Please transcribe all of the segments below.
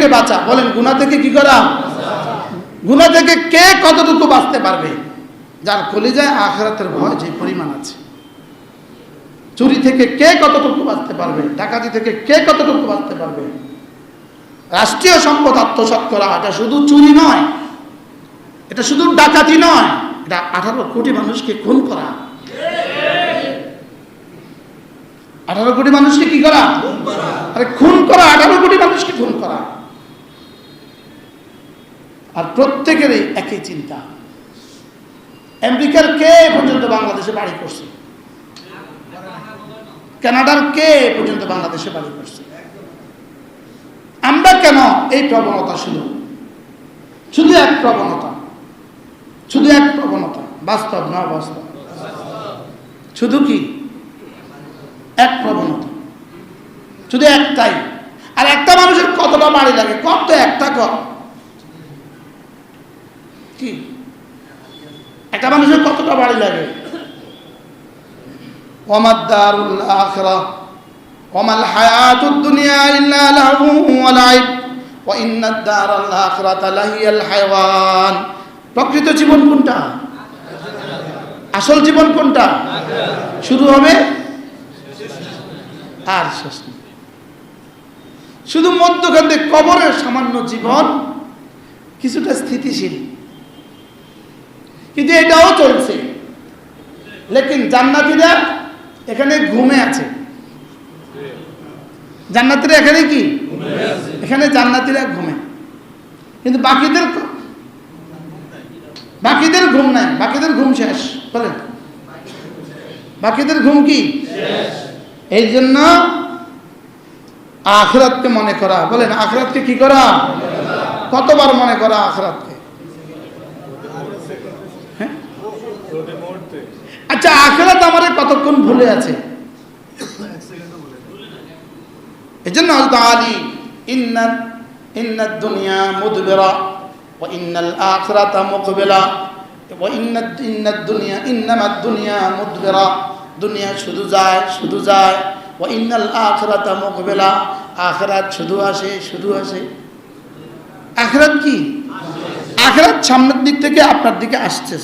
থেকে বাঁচা। বলেন গুণা থেকে কি করা? গুণা থেকে কে কতটুকু বাঁচতে পারবে? যার কলিজায় আখরাতের ভয় যে পরিমাণ আছে। চুরি থেকে কে কতটুকু বাঁচতে পারবে? ডাকাতি থেকে কে কতটুকু বাঁচতে পারবে? রাষ্ট্রীয় সম্পদ আত্মসাৎ করা, এটা শুধু চুরি নয়। এটা শুধু ডাকাতি নয়। এটা আঠারো কোটি মানুষকে খুন করা। আঠারো কোটি মানুষকে কি করা? আরে খুন করা, আঠারো কোটি মানুষকে খুন করা। আর প্রত্যেকেরই একই চিন্তা। আমেরিকার কে পর্যন্ত বাংলাদেশে বাড়ি করছে? কানাডার কে পর্যন্ত বাংলাদেশে বাড়ি করছে? আমরা কেন এই প্রবণতা শুধু শুধু এক প্রবণতা। শুধু এক প্রবণতা। বাস্তব না বাস্তব শুধু কি? এক প্রবণতা। শুধু একটাই। আর একটা মানুষের কতটা বাড়ি লাগে? কত একটা কত কি? একটা মানুষের কতটা বাড়ি লাগে? হায়াতুদ দুনিয়া হায়াওয়ান প্রকৃত জীবন কোনটা? আসল জীবন কোনটা? শুরু হবে? আর শুধু মধ্যখান কবরের সামান্য জীবন কিছুটা স্থিতিশীল। কিন্তু এটাও চলছে। লেকিন জান্নাতিরা এখানে ঘুমে আছে। জান্নাতিরা এখানে কি? এখানে জান্নাতিরা ঘুমে। কিন্তু বাকিদের বাকিদের ঘুম নাই। বাকিদের ঘুম শেষ। বলেন। বাকিদের ঘুম কি? এই জন্য আখরাতকে মনে করা। বলেন, আখরাতকে কি করা? কতবার মনে করা আখরাতকে হ্যাঁ? আচ্ছা আখরাত আমার কতক্ষণ ভুলে আছে? এই জন্য হযরত আলী, ইন্না ইন্না দুনিয়া মুদবিরা, ওয়া ইন্নাল আখিরাতা মুকবিলা, ওয়া ইন্না ইন্না দুনিয়া, ইন্নামা দুনিয়া মুদবিরা, দুনিয়া শুধু যায় শুধু যায়, ওয়া ইন্নাল আখিরাতা মুকবিলা, আখিরাত শুধু আসে শুধু আসে। আখিরাত কি? আখরাত সামনের দিক থেকে আপনার দিকে আসছে।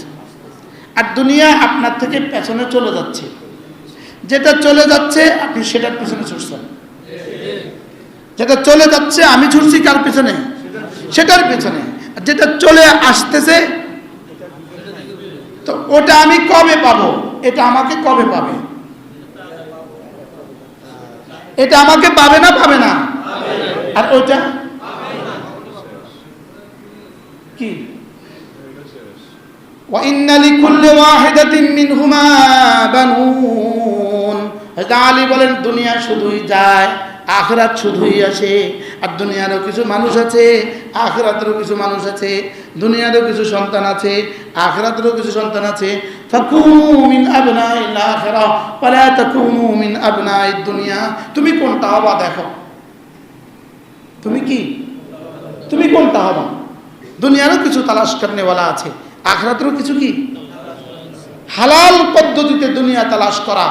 আর দুনিয়া আপনার থেকে পেছনে চলে যাচ্ছে। যেটা চলে যাচ্ছে, আপনি সেটার পেছনে ছুটছেন। যেটা চলে যাচ্ছে, আমি ছুটছি কার পেছনে? সেটার পেছনে। যেটা চলে আসতেছে, তো ওটা আমি কবে পাবো? এটা আমাকে কবে পাবে? এটা আমাকে পাবে না পাবে না? আর ওইটা? কি? وإن لكل واحدة منهما بنون হযরত আলী বলেন দুনিয়া শুধুই যায় আখরাত শুধুই আসে আর দুনিয়ারও কিছু মানুষ আছে আখরাতেরও কিছু মানুষ আছে দুনিয়ারও কিছু সন্তান আছে আখরাতেরও কিছু সন্তান আছে ফাকুনু মিন আবনাইল আখিরা ওয়ালা তাকুনু মিন আবনাইদ দুনিয়া তুমি কোনটা হবা দেখো তুমি কি তুমি কোনটা হবা দুনিয়ারও কিছু তালাশ করনেওয়ালা আছে আখরাতেরও কিছু কি? হালাল পদ্ধতিতে দুনিয়া তালাশ করা।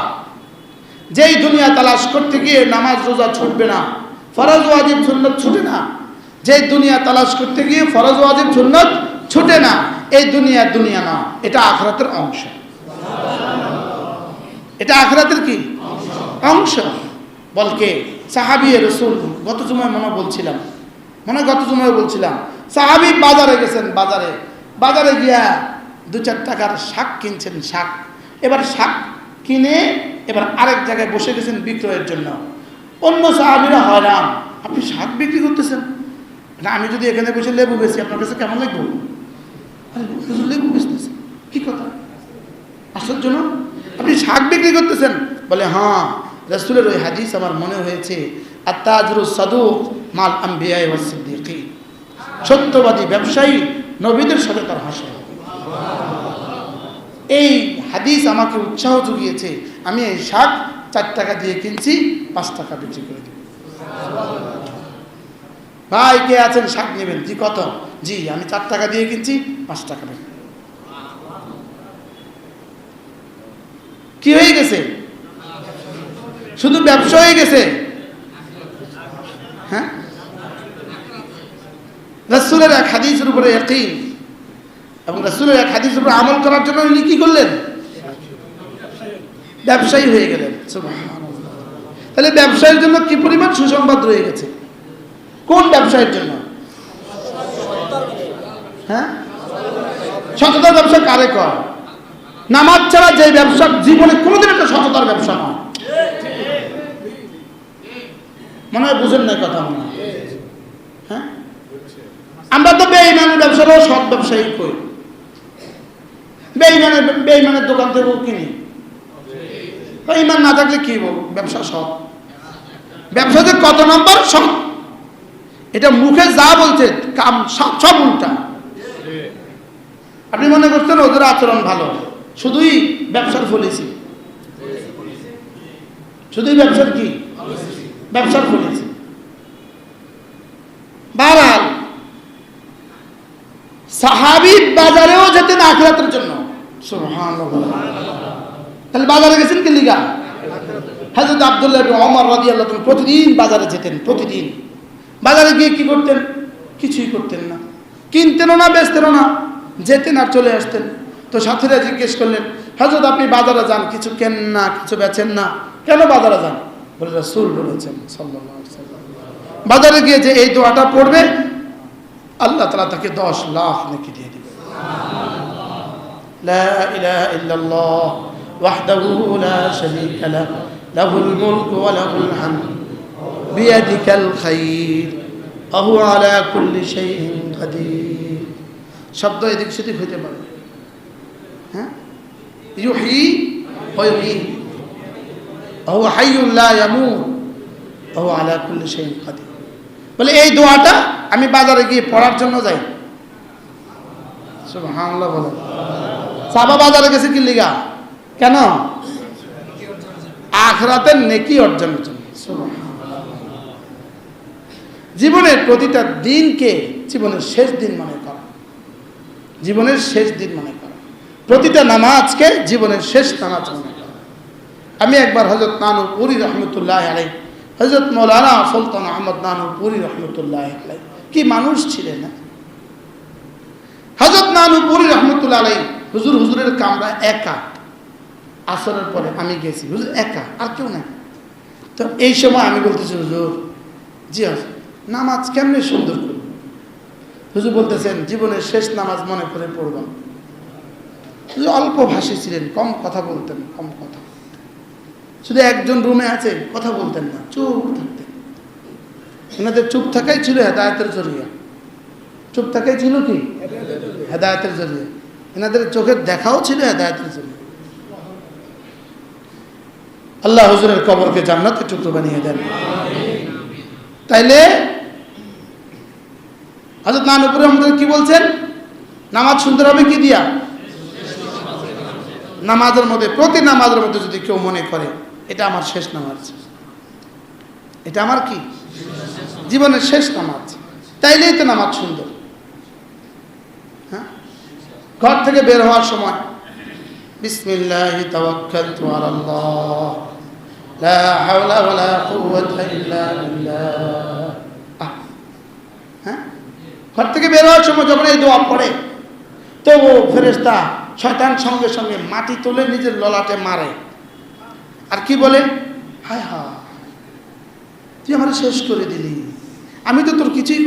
যেই দুনিয়া তালাশ করতে গিয়ে নামাজ রোজা ছুটবে না, ফরজ, ওয়াজিব, সুন্নত ছুটে না। যেই দুনিয়া তালাশ করতে গিয়ে ফরজ, ওয়াজিব, সুন্নত ছুটে না, এই দুনিয়া দুনিয়া না। এটা আখরাতের অংশ। এটা আখরাতের কি? অংশ। বলকে সাহাবি রসুল, গত সময় মনে বলছিলাম। মনে গত সময় বলছিলাম। সাহাবি বাজারে গেছেন, বাজারে। বাজারে গিয়া দু চার টাকার শাক কিনছেন, শাক। এবার শাক কিনে এবার আরেক জায়গায় বসে গেছেন বিক্রয়ের জন্য। অন্য সাহাবিরা হয়রান, আপনি শাক বিক্রি করতেছেন? না, আমি যদি এখানে বসে লেবু বেশি আপনার কাছে কেমন লাগবে লেবু বেচতেছে। কি কথা? আসার জন্য আপনি শাক বিক্রি করতেছেন? বলে হ্যাঁ রসুলের ওই হাদিস আমার মনে হয়েছে আর আত্মাজরু সাদুক মাল সিদ্দিকি। সত্যবাদী ব্যবসায়ী নবীদের সাথে তার হাসা এই হাদিস আমাকে উৎসাহ জুগিয়েছে, আমি এই শাক চার টাকা দিয়ে কিনছি, পাঁচ টাকা বিক্রি করে দিই ভাই, কে আছেন? শাক নেবেন। জি, কত? জি, আমি চার টাকা দিয়ে কিনছি, পাঁচ টাকা বিক্রি কি হয়ে গেছে? শুধু ব্যবসা হয়ে গেছে হ্যাঁ রসুলের এক হাদিসের উপরে একই এবং রসুলের এক হাদিসের উপরে আমল করার জন্য উনি কি করলেন? ব্যবসায়ী হয়ে গেলেন। তাহলে ব্যবসায়ের জন্য কি পরিমাণ সুসংবাদ রয়ে গেছে? কোন ব্যবসায়ের জন্য? হ্যাঁ? সততার ব্যবসা কারে কর? নামাজ ছাড়া যে ব্যবসা জীবনে কোনোদিন একটা সততার ব্যবসা নয়। মনে হয় বুঝেন না কথা মনে হ্যাঁ। আমরা তো বেইমানের ব্যবসাটাও সৎ ব্যবসায়ী কই বেইমানের বেইমানের দোকান থেকেও কিনি ইমান না থাকলে কি বলব ব্যবসা সৎ। কত নম্বর? সৎ। এটা মুখে যা বলছে, কাম সব উল্টা। আপনি মনে করছেন ওদের আচরণ ভালো? শুধুই ব্যবসার ফলেছি শুধুই ব্যবসার কি? ব্যবসার ফলেছি সাহাবি বাজারেও যেতেন আখরাতের জন্য। তাহলে বাজারে গেছেন কি লিগা? হাজরত আব্দুল্লাহ ওমর রাদিয়াল্লাহু তাআলা প্রতিদিন বাজারে যেতেন, প্রতিদিন। বাজারে গিয়ে কি করতেন? কিছুই করতেন না। কিনতেনও না বেচতেনও না, যেতেন আর চলে আসতেন। তো সাথীরা জিজ্ঞেস করলেন হজরত আপনি বাজারে যান? কিছু কেন না, কিছু বেচেন না? কেন বাজারে যান? বলে, রাসূল বলেছেন আলাইহি বাজারে গিয়ে যে এই দোয়াটা পড়বে الله তালা তাকে দশ লাখ নাকি দিয়ে দেবে لا إله إلا الله وحده لا شريك له له الملك وله الحمد. بيدك الخير وهو على كل شيء قدير. শব্দ يدك সেদিক হইতে পারে হ্যাঁ ويحيي وهو حي لا يموت وهو على كل شيء قدير. বলে, এই দোয়াটা আমি বাজারে গিয়ে পড়ার জন্য যাই। সুবহানাল্লাহ বলে। সাবা বাজারে গেছে কি লিগা? কেন? আখরাতের নেকি অর্জনের জন্য। জীবনের প্রতিটা দিনকে জীবনের শেষ দিন মনে করা। জীবনের শেষ দিন মনে করা। প্রতিটা নামাজকে জীবনের শেষ নামাজ মনে করা। আমি একবার হজরত নানু পুরী রহমতুল্লাহ আলাই হজরত মৌলানা সুলতান আহমদ নানু পুরী রহমতুল্লাহ কি মানুষ ছিলেন হজরত নানু পুরী রহমতুল্লাহ আলাই হুজুর হুজুরের কামরা একা। আসরের পরে আমি গেছি, হুজুর একা, আর কেউ নাই। তো এই সময় আমি বলতেছি, হুজুর, জি হুজুর নামাজ কেমনে সুন্দর করব? হুজুর বলতেছেন, জীবনের শেষ নামাজ মনে করে পড়বেন। অল্প ভাষী ছিলেন, কম কথা বলতেন, কম কথা। শুধু একজন রুমে আছে, কথা বলতেন না, চুপ থাকতেন। এনাদের চুপ থাকাই ছিল হেদায়তের জরিয়া। চুপ থাকাই ছিল কি? হেদায়তের জরিয়া। এনাদের চোখের দেখাও ছিল হেদায়তের জরিয়া। আল্লাহ হুজুরের কবরকে জান্নাতে টুকরো বানিয়ে দেন। তাইলে হজরত নানুপুর আমাদের কি বলছেন? নামাজ সুন্দর হবে কি দিয়া? নামাজের মধ্যে, প্রতি নামাজের মধ্যে যদি কেউ মনে করে এটা আমার শেষ নামাজ। এটা আমার কি? জীবনের শেষ নামাজ। তাইলেই তো নামাজ সুন্দর। হ্যাঁ? ঘর থেকে বের হওয়ার সময়, বিসমিল্লাহ তাওয়াক্কালতু আলাল্লাহ, লা হাওলা ওয়ালা কুওয়াতা ইল্লা বিল্লাহ। হ্যাঁ? ঘর থেকে বের হওয়ার সময় যখন এই দোয়া পড়ে তো ও ফেরেস্তা শয়তান সঙ্গে সঙ্গে মাটি তুলে নিজের ললাটে মারে। আর কি বলে? হায় হা তুই আমার শেষ করে দিলি। আমি তো তোর কিছুই